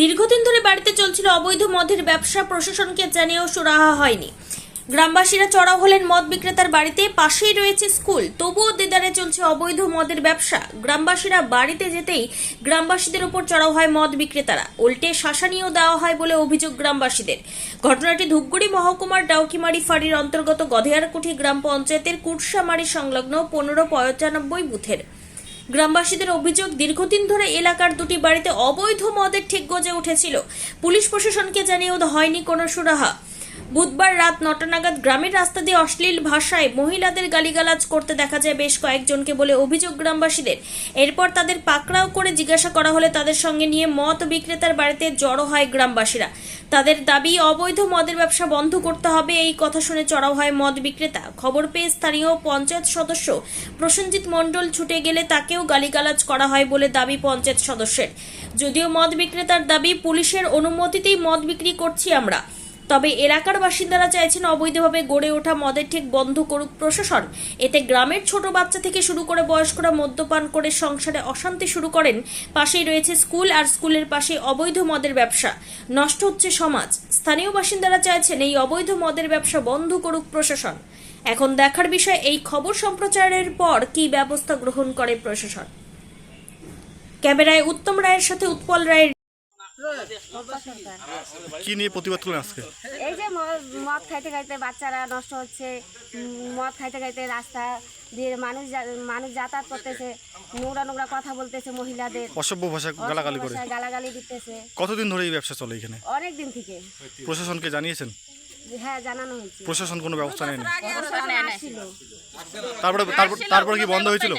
দীর্ঘদিন ধরে বাড়িতে চলছিল অবৈধ মদের ব্যবসা, প্রশাসনকে জানিয়েও সুরাহা হয়নি। গ্রামবাসীরা চড়াও হলেন মদ বিক্রেতার বাড়িতে, পাশেই রয়েছে স্কুল। তবুও দেদারে চলছে অবৈধ মদের ব্যবসা। গ্রামবাসীরা বাড়িতে যেতেই গ্রামবাসীদের উপর চড়াও হয় মদ বিক্রেতারা। উল্টে শাসানিও দেওয়া হয় বলে অভিযোগ গ্রামবাসীদের। ঘটনাটি ধূপগুড়ি মহকুমার ডাউকিমারি ফাঁড়ির অন্তর্গত গধেয়ারকুঠি গ্রাম পঞ্চায়েতের কুটসামারি সংলগ্ন পনেরো পঁচানব্বই বুথের। গ্রামবাসীদের অভিযোগ, দীর্ঘদিন ধরে এলাকার দুটি বাড়িতে অবৈধ মদের ঠিক গজে উঠেছিল। পুলিশ প্রশাসনকে জানিয়েও হয়নি কোনো সুরাহা। বুধবার রাত নটা নাগাদ গ্রামের রাস্তা দিয়ে অশ্লীল ভাষায় মহিলাদের গালিগালাজ করতে দেখা যায় বেশ কয়েকজনকে বলে অভিযোগ গ্রামবাসীদের। এরপর তাদের পাকড়াও করে জিজ্ঞাসা করা হলে তাদের সঙ্গে নিয়ে মদ বিক্রেতার বাড়িতে জড়ো হয় গ্রামবাসীরা। তাদের দাবি, অবৈধ মদের ব্যবসা বন্ধ করতে হবে এই কথা শুনে চড়াও হয় মদ বিক্রেতা। খবর পেয়ে স্থানীয় পঞ্চায়েত সদস্য প্রসেনজিৎ মণ্ডল ছুটে গেলে তাকেও গালিগালাজ করা হয় বলে দাবি পঞ্চায়েত সদস্যের। যদিও মদ বিক্রেতার দাবি, পুলিশের অনুমতিতেই মদ বিক্রি করছি আমরা। তবে এলাকার বাসিন্দারা চাইছেন অবৈধভাবে গড়ে ওঠা মদের ঠিক বন্ধ করুক প্রশাসন। এতে গ্রামের ছোট বাচ্চা থেকে শুরু করে বয়স্করা মদ্যপান করে সংসারে অশান্তি শুরু করেন। পাশেই রয়েছে স্কুল আর স্কুলের পাশে অবৈধ মদের ব্যবসা। নষ্ট হচ্ছে সমাজ। স্থানীয় বাসিন্দারা চাইছেন এই অবৈধ মদের ব্যবসা বন্ধ করুক প্রশাসন। এখন দেখার বিষয়, এই খবর সম্প্রচারের পর কি ব্যবস্থা গ্রহণ করে প্রশাসন? ক্যামেরায় উত্তম রায়ের সাথে উৎপল রায়ের কি নিয়ে প্রতিবাদ করলেন আজকে? এই যে মদ খাইতে খাইতে বাচ্চারা নষ্ট হচ্ছে মদ খাইতে খাইতে রাস্তা দিয়ে মানুষ মানুষ যাতায়াত করতেছে নোংরা নোংরা কথা বলতেছে মহিলাদের। অসভ্য ভাষা গালাগালি করে। গালাগালি দিতেছে। কতদিন ধরে এই ব্যবসা চলে এখানে? অনেক দিন থেকে। প্রশাসনকে জানিয়েছেন? হ্যাঁ জানানো হয়েছে। প্রশাসন কোনো ব্যবস্থা নেয়নি? তারপরে তারপরে কি বন্ধ হয়েছিল?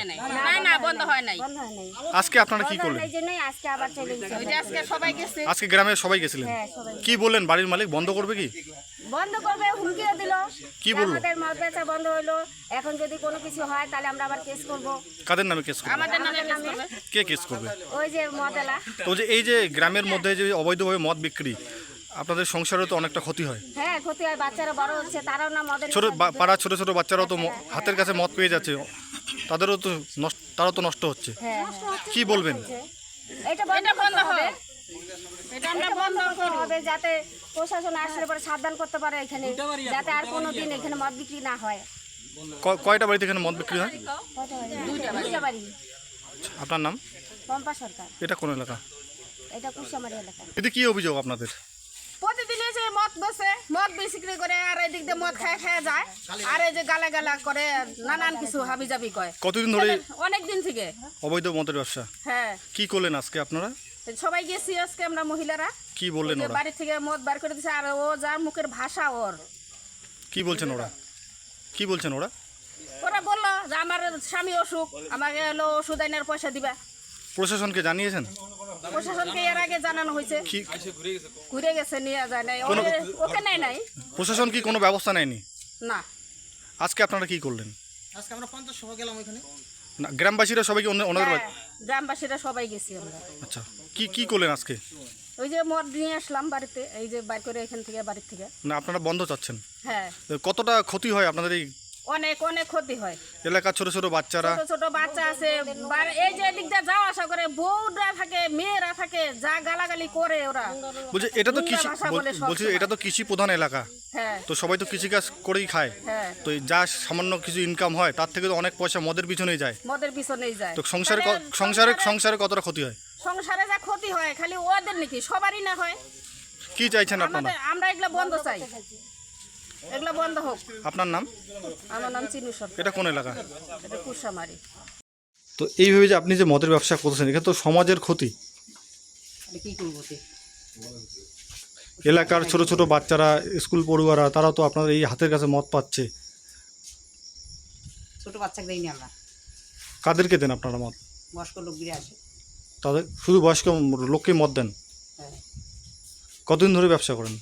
না না বন্ধ হয় নাই। বন্ধ হয় নাই। আজকে আপনারা কি করলেন? এই আজকে আবার চলে গেছে। আজকে সবাই গেছে। আজকে গ্রামে সবাই গেছিলেন? হ্যাঁ কি বললেন? বাড়ির মালিক বন্ধ করবে কি? বন্ধ করবে হুমকিও দিল। কি বলল? আমাদের মদ বেচা বন্ধ হইল। এখন যদি কোনো কিছু হয় তাহলে আমরা আবার কেস করব। কাদের নামে কেস করবে? আমাদের নামে কেস করবে। কে কেস করবে? ওই যে মদেলা। তো যে এই যে গ্রামের মধ্যে যে অবৈধভাবে মদ বিক্রি আপনাদের সংসারে তো অনেকটা ক্ষতি হয়। হ্যাঁ ক্ষতি হয় বাচ্চারা বড় হচ্ছে তারাও না মদের ছোট বা- পাড়ার ছোট ছোট বাচ্চারাও তো ম- হাতের কাছে মদ পেয়ে যাচ্ছে তাদেরও তো নষ্ট তারাও তো নষ্ট হচ্ছে। হ্যাঁ। কি বলবেন? এটা বন্ধ এটা করতে হবে। এটা আমরা বন্ধ করতে হবে যাতে প্রশাসন আসলে পরে সাবধান করতে পারে এখানে যাতে আর কোনো দিন এখানে মদ বিক্রি না হয়। ক- কয়টা বাড়িতে এখানে মদ বিক্রি হয়? দুইটা বাড়ি। আপনার নাম? পম্পা সরকার। এটা কোন এলাকা? এটা কুশামারি এলাকা। এতে কি অভিযোগ আপনাদের? প্রতিদিন এই যে মদ বসে মদ বিক্রি করে আর এদিক দিয়ে মদ খায় খায় যায়। আর এই যে গালা গালা করে নানান কিছু হাবি জাবি কয়। কতদিন ধরে অনেক দিন থেকে। অবৈধ মদের ব্যবসা? হ্যাঁ। কি করলেন আজকে আপনারা? সবাই গেছি আজকে আমরা মহিলারা। কি বললেন ওরা? বাড়ি থেকে মদ বার করে দিছে আর ও যার মুখের ভাষা ওর। কি বলছেন ওরা? কি বলছেন ওরা? ওরা বলল যে আমার স্বামী অসুখ আমাকে হলো ওষুধ আইনার পয়সা দিবা। প্রশাসনকে জানিয়েছেন? প্রশাসনকে এর আগে জানানো হয়েছে। কি? ঘুরে গেছে নিয়ে যায় নাই। ওকে নেয় নাই। প্রশাসন কি কোনো ব্যবস্থা নেয়নি? না। আজকে আপনারা কি করলেন? আজকে আমরা পঞ্চাশ সভা গেলাম ওইখানে। না গ্রামবাসীরা ওনাদের হ্যাঁ, বাড়ি- গ্রামবাসীরা সবাই গেছি আমরা। আচ্ছা কি কি করলেন আজকে? ওই যে মদ নিয়ে আসলাম বাড়িতে এই যে বাইর করে এখান থেকে বাড়ির থেকে। না আপনারা বন্ধ চাচ্ছেন। হ্যাঁ। কতটা ক্ষতি হয় আপনাদের এই অনেক অনেক ক্ষতি হয়। এলাকার ছোট ছোট বাচ্চারা? ছোট ছোট বাচ্চা আছে। এই যে এদিক দিয়ে যাওয়া আসা করে বউরা থাকে মেয়েরা থাকে যা গালাগালি করে ওরা। বলছি এটা তো কৃষি বলছি এটা তো কৃষি প্রধান এলাকা। হ্যাঁ। তো সবাই তো কৃষিকাজ করেই খায়। হ্যাঁ। তো যা সামান্য কিছু ইনকাম হয় তার থেকে তো অনেক পয়সা মদের পিছনেই যায়। মদের পিছনেই যায়। তো সংসারে সংসারে সংসারে কতটা ক্ষতি হয়? সংসারে যা ক্ষতি হয় খালি ওদের নাকি সবারই না হয়। কি চাইছেন আপনারা? আমরা এগুলো বন্ধ চাই। এগুলো বন্ধ হোক। আপনার নাম? আমার নাম চিনু সরকার। এটা কোন এলাকা? এটা কুসামারি তো এইভাবে যে আপনি যে মদের ব্যবসা করছেন এখানে তো সমাজের ক্ষতি। কি করব এলাকার ছোট ছোট বাচ্চারা স্কুল পড়ুয়ারা তারা তো আপনার এই হাতের কাছে মদ পাচ্ছে। ছোট বাচ্চাকে দেয়নি আমরা। কাদেরকে দেন আপনারা মদ? বয়স্ক লোকগুলি আসে। তাদের শুধু বয়স্ক লোককে মদ দেন? হ্যাঁ। কতদিন ধরে ব্যবসা করেন?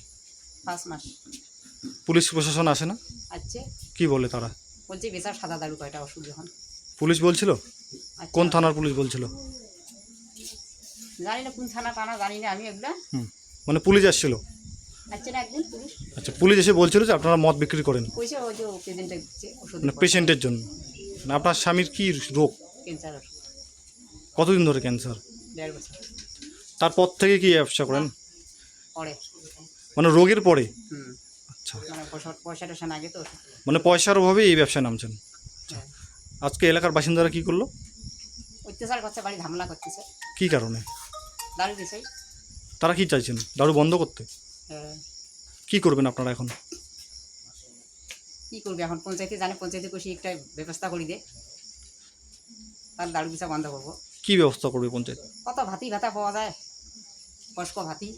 পাঁচ মাস। পুলিশ প্রশাসন আসে না? আছে কি বলে তারা? বলছে বেচা সাদা দারু কয়টা ওষুধ যখন। পুলিশ বলছিল? আচ্ছা, কোন থানার পুলিশ বলছিল? জানি না কোন থানা টানা জানি না আমি এগুলা হুম। মানে পুলিশ আসছিল? আসছে না একদিন পুলিশ। আচ্ছা পুলিশ এসে বলছিল যে আপনারা মদ বিক্রি করেন। কইছে ওই যে দিচ্ছে ওষুধ মানে পেশেন্টের জন্য। না আপনার স্বামীর কি রোগ? ক্যান্সার। কতদিন ধরে ক্যান্সার? দেড় বছর। তারপর থেকে কি ব্যবসা করেন? পরে। মানে রোগের পরে? হুম। আচ্ছা। মানে পয়সা পয়সা টয়সা না গেতো? মানে পয়সার অভাবে এই ব্যবসায় নামছেন? আচ্ছা। আজকে এলাকার বাসিন্দারা কি করল? অত্যাচার করছে বাড়ি ঝামেলা করতেছে। কি কারণে? দিছে তারা কি চাইছেন? দারু বন্ধ করতে? হ্যাঁ। কি করবেন আপনারা এখন? কি করবি এখন? পঞ্চায়েতে জানে পঞ্চায়েতে কষি একটা ব্যবস্থা করি দে। তার দাঁড়ু পিছা বন্ধ করব। কি ব্যবস্থা করবে পঞ্চায়েত? কত ভাতি ভাতা পাওয়া যায়? বয়স্ক ভাতি।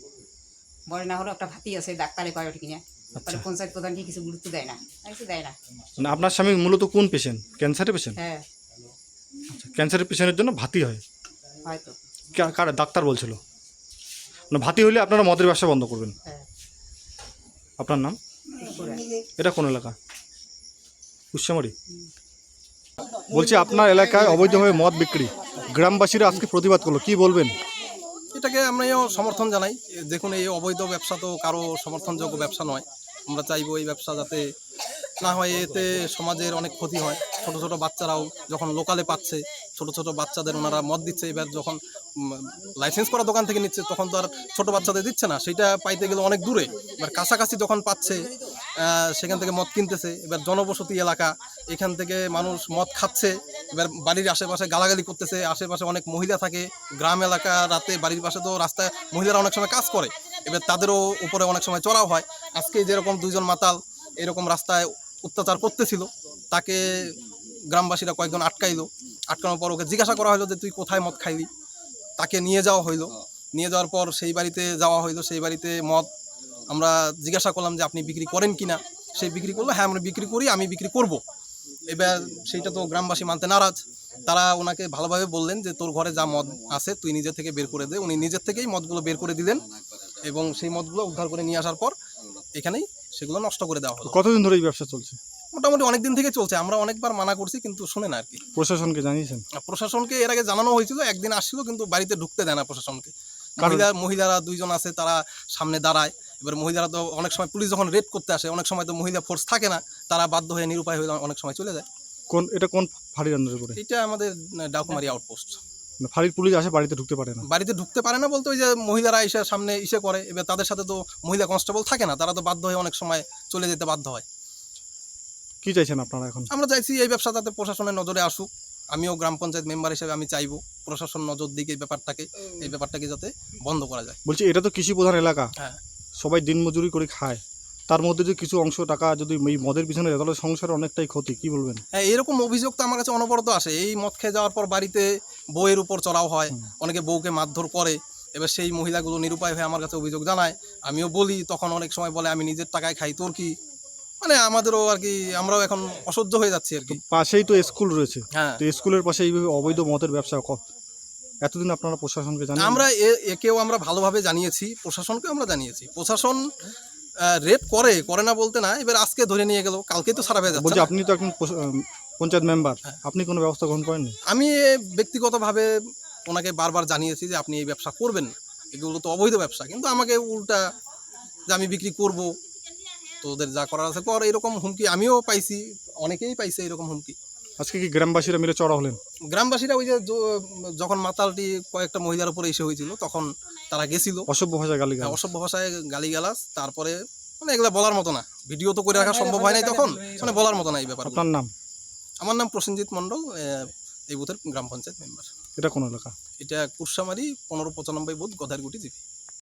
বড় না হলেও একটা ভাতি আছে ডাক্তারে কয় ওটি কিনে। আচ্ছা। পঞ্চায়েত প্রধান কি কিছু গুরুত্ব দেয় না? কিছু দেয় না। মানে আপনার স্বামী মূলত কোন পেশেন্ট ক্যান্সারের পেশেন্ট হ্যাঁ। আচ্ছা ক্যান্সারের পেশেন্টের জন্য ভাতি হয়। হয়তো। কা- কার ডাক্তার বলছিল। মানে ভাতি হলে আপনারা মদের ব্যবসা বন্ধ করবেন। হ্যাঁ। আপনার নাম? করে। এটা কোন এলাকা? কুশ্যামারি বলছি আপনার এলাকায় অবৈধভাবে মদ বিক্রি। গ্রামবাসীরা আজকে প্রতিবাদ করল। কি বলবেন? এটাকে আমরাও সমর্থন জানাই। দেখুন, এই অবৈধ ব্যবসা তো কারও সমর্থনযোগ্য ব্যবসা নয়। আমরা চাইব এই ব্যবসা যাতে না হয়, এতে সমাজের অনেক ক্ষতি হয়। ছোট ছোট বাচ্চারাও যখন লোকালে পাচ্ছে, ছোট ছোট বাচ্চাদের ওনারা মদ দিচ্ছে, এবার যখন লাইসেন্স করা দোকান থেকে নিচ্ছে, তখন তো আর ছোট বাচ্চাদের দিচ্ছে না। সেটা পাইতে গেলে অনেক দূরে। এবার কাছাকাছি যখন পাচ্ছে সেখান থেকে মদ কিনতেছে। এবার জনবসতি এলাকা, এখান থেকে মানুষ মদ খাচ্ছে। এবার বাড়ির আশেপাশে গালাগালি করতেছে, আশেপাশে অনেক মহিলা থাকে, গ্রাম এলাকা, রাতে বাড়ির পাশে তো রাস্তায় মহিলারা অনেক সময় কাজ করে, এবার তাদেরও উপরে অনেক সময় চড়াও হয়। আজকে যেরকম দুইজন মাতাল, এরকম রাস্তায় অত্যাচার করতেছিল, তাকে গ্রামবাসীরা কয়েকজন আটকাইলো। আটকানোর পর ওকে জিজ্ঞাসা করা হলো যে, তুই কোথায় মদ খাইলি? তাকে নিয়ে যাওয়া হইল। নিয়ে যাওয়ার পর সেই বাড়িতে যাওয়া হইল, সেই বাড়িতে মদ। আমরা জিজ্ঞাসা করলাম যে, আপনি বিক্রি করেন কিনা? সেই বিক্রি করল হ্যাঁ আমরা বিক্রি করি, আমি বিক্রি করব। এবার সেইটা তো গ্রামবাসী মানতে নারাজ। তারা ওনাকে ভালোভাবে বললেন যে তোর ঘরে যা মদ আছে তুই নিজে থেকে বের করে দে। উনি নিজের থেকেই মদগুলো বের করে দিলেন এবং সেই মদগুলো উদ্ধার করে নিয়ে আসার পর এখানেই সেগুলো নষ্ট করে দেওয়া হলো। কতদিন ধরে এই ব্যবসা চলছে? মোটামুটি অনেক দিন থেকে চলছে। আমরা অনেকবার মানা করছি কিন্তু শুনে না আর কি। প্রশাসনকে জানিয়েছেন? প্রশাসনকে এর আগে জানানো হয়েছিল একদিন আসছিল কিন্তু বাড়িতে ঢুকতে দেয় না প্রশাসনকে। মহিলা মহিলারা দুইজন আছে তারা সামনে দাঁড়ায়। এবার মহিলারা তো অনেক সময় পুলিশ যখন রেড করতে আসে অনেক সময় তো মহিলা ফোর্স থাকে না তারা বাধ্য হয়ে নিরুপায় হয়ে অনেক সময় চলে যায়। কোন এটা কোন ফাঁড়ির আন্ডারে করে এটা আমাদের ডাকুমারি আউটপোস্ট মানে ফাঁড়ির পুলিশ আসে বাড়িতে ঢুকতে পারে না। বাড়িতে ঢুকতে পারে না বলতে ওই যে মহিলারা এসে সামনে ইসে করে এবার তাদের সাথে তো মহিলা কনস্টেবল থাকে না তারা তো বাধ্য হয়ে অনেক সময় চলে যেতে বাধ্য হয়। কি চাইছেন আপনারা এখন? আমরা চাইছি এই ব্যবসা যাতে প্রশাসনের নজরে আসুক আমিও গ্রাম পঞ্চায়েত মেম্বার হিসেবে আমি চাইব প্রশাসন নজর দিকে এই ব্যাপারটাকে এই ব্যাপারটাকে যাতে বন্ধ করা যায়। বলছি এটা তো কৃষি প্রধান এলাকা। হ্যাঁ। সবাই দিনমজুরি করে খায়। তার মধ্যে যদি কিছু অংশ টাকা যদি এই মদের পিছনে যায়, তাহলে সংসারে অনেকটাই ক্ষতি কি বলবেন? হ্যাঁ এরকম অভিযোগ তো আমার কাছে অনবরত আসে। এই মদ খেয়ে যাওয়ার পর বাড়িতে বউয়ের উপর চড়াও হয় অনেকে বউকে মারধর করে। এবার সেই মহিলাগুলো নিরুপায় হয়ে আমার কাছে অভিযোগ জানায়। আমিও বলি তখন অনেক সময় বলে আমি নিজের টাকায় খাই তোর কি? মানে আমাদেরও আর কি আমরাও এখন অসহ্য হয়ে যাচ্ছি আর কি। পাশেই তো স্কুল রয়েছে। হ্যাঁ। তো স্কুলের পাশে এইভাবে অবৈধ মদের ব্যবসা এতদিন আপনারা প্রশাসনকে জানেন? আমরা একেও আমরা ভালোভাবে জানিয়েছি প্রশাসনকেও আমরা জানিয়েছি। প্রশাসন রেপ করে করে না বলতে না এবার আজকে ধরে নিয়ে গেল কালকে তো সারা হয়ে যাচ্ছে। বলছি আপনি তো এখন পঞ্চায়েত মেম্বার আপনি কোনো ব্যবস্থা গ্রহণ করেননি? আমি ব্যক্তিগতভাবে ওনাকে বারবার জানিয়েছি যে আপনি এই ব্যবসা করবেন এগুলো তো অবৈধ ব্যবসা কিন্তু আমাকে উল্টা যে আমি বিক্রি করব তো ওদের যা করার আছে কর এরকম হুমকি আমিও পাইছি অনেকেই পাইছে এরকম হুমকি। আজকে কি গ্রামবাসীরা মিলে চড়া হলেন? গ্রামবাসীরা ওই যে যখন মাতালটি কয়েকটা মহিলার উপরে এসে হয়েছিল তখন তারা গেছিল। অসভ্য ভাষা গালি হ্যাঁ, অসভ্য ভাষায় গালিগালাজ তারপরে মানে এগুলা বলার মতো না। ভিডিও তো করে রাখা সম্ভব হয় নাই তখন মানে বলার মতো না এই ব্যাপার আপনার নাম? আমার নাম প্রসেনজিৎ মণ্ডল এই বুথের গ্রাম পঞ্চায়েত মেম্বার। এটা কোন এলাকা? এটা কুরসামারি পনেরো পঁচানব্বই বুথ গধারগুটি জিপি।